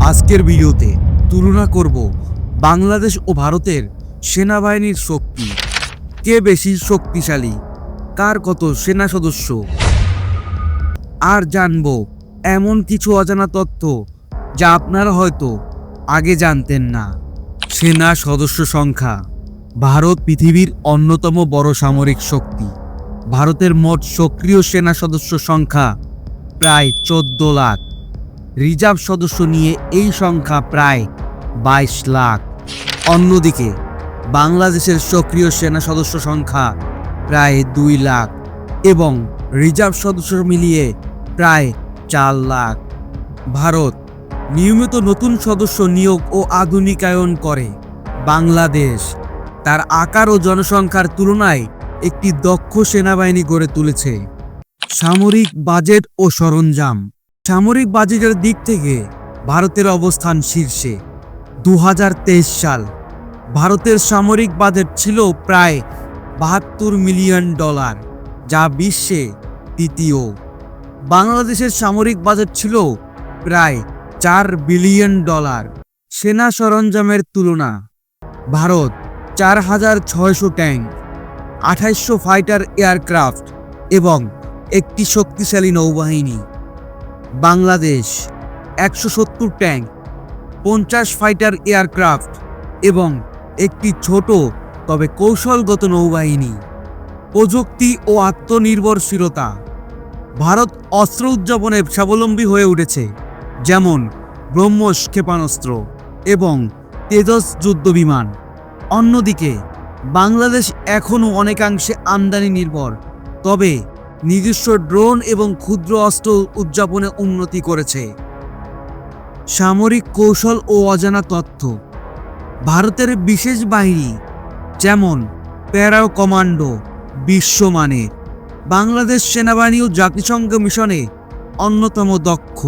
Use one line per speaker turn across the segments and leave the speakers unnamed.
আজকের ভিডিওতে তুলনা করব বাংলাদেশ ও ভারতের সেনাবাহিনীর শক্তি। কে বেশি শক্তিশালী? কার কত সেনা সদস্য? আর জানব এমন কিছু অজানা তথ্য যা আপনারা হয়তো আগে জানতেন না। সেনা সদস্য সংখ্যা ভারত পৃথিবীর অন্যতম বড় সামরিক শক্তি। ভারতের মোট সক্রিয় সেনা সদস্য সংখ্যা প্রায় চোদ্দ লাখ। রিজার্ভ সদস্য নিয়ে এই সংখ্যা প্রায় বাইশ লাখ। অন্যদিকে, বাংলাদেশের সক্রিয় সেনা সদস্য সংখ্যা প্রায় দুই লাখ এবং রিজার্ভ সদস্য মিলিয়ে প্রায় চার লাখ। ভারত নিয়মিত নতুন সদস্য নিয়োগ ও আধুনিকায়ন করে। বাংলাদেশ তার আকার ও জনসংখ্যার তুলনায় একটি দক্ষ সেনাবাহিনী গড়ে তুলেছে। সামরিক বাজেট ও সরঞ্জাম। সামরিক বাজেটের দিক থেকে ভারতের অবস্থান শীর্ষে। দু হাজার তেইশ সাল ভারতের সামরিক বাজেট ছিল প্রায় বাহাত্তর মিলিয়ন ডলার, যা বিশ্বে তৃতীয় বাংলাদেশের সামরিক বাজেট ছিল প্রায় চার বিলিয়ন ডলার। সেনা সরঞ্জামের তুলনা, ভারত চার হাজার ছয়শো ট্যাঙ্ক, আঠাইশশো ফাইটার এয়ারক্রাফট এবং একটি শক্তিশালী নৌবাহিনী। বাংলাদেশ, একশো সত্তর ট্যাঙ্ক, পঞ্চাশ ফাইটার এয়ারক্রাফট এবং একটি ছোট, তবে কৌশলগত নৌবাহিনী। প্রযুক্তি ও আত্মনির্ভরশীলতা। ভারত অস্ত্র উদযাপনে স্বাবলম্বী হয়ে উঠেছে, যেমন ব্রহ্মস ক্ষেপণাস্ত্র এবং তেজস যুদ্ধবিমান অন্যদিকে, বাংলাদেশ এখনও অনেকাংশে আমদানি নির্ভর, তবে নিজস্ব ড্রোন এবং ক্ষুদ্র অস্ত্র উদযাপনে উন্নতি করেছে। সামরিক কৌশল ও অজানা তথ্য। ভারতের বিশেষ বাহিনী, যেমন প্যারাও কমান্ডো, বিশ্বমানের, বাংলাদেশ সেনাবাহিনী ও জাতিসংঘ মিশনে অন্যতম দক্ষ।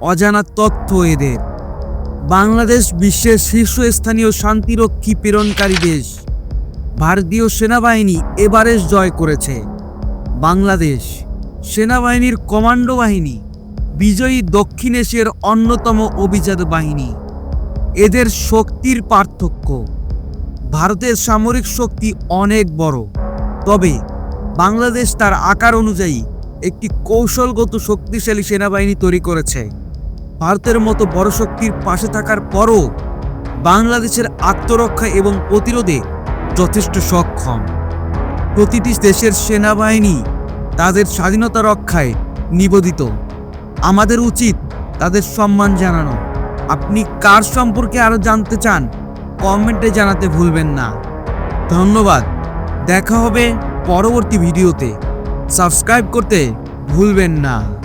অজানা তথ্য এদের। বাংলাদেশ বিশ্বের শীর্ষস্থানীয় শান্তিরক্ষী প্রেরণকারী দেশ। ভারতীয় সেনাবাহিনী এভারেস্ট জয় করেছে। বাংলাদেশ সেনাবাহিনীর কমান্ডো বাহিনী বিজয়ী দক্ষিণ এশিয়ার অন্যতম অভিজাত বাহিনী। এদের শক্তির পার্থক্য, ভারতের সামরিক শক্তি অনেক বড়, তবে বাংলাদেশ তার আকার অনুযায়ী একটি কৌশলগত শক্তিশালী সেনাবাহিনী তৈরি করেছে। ভারতের মতো বড় শক্তির পাশে থাকার পরও বাংলাদেশের আত্মরক্ষা এবং প্রতিরোধে যথেষ্ট সক্ষম। প্রতিটি দেশের সেনাবাহিনী তাদের স্বাধীনতা রক্ষায় নিবেদিত। আমাদের উচিত তাদের সম্মান জানানো। আপনি কার সম্পর্কে আরও জানতে চান, কমেন্টে জানাতে ভুলবেন না। ধন্যবাদ। দেখা হবে পরবর্তী ভিডিওতে। সাবস্ক্রাইব করতে ভুলবেন না।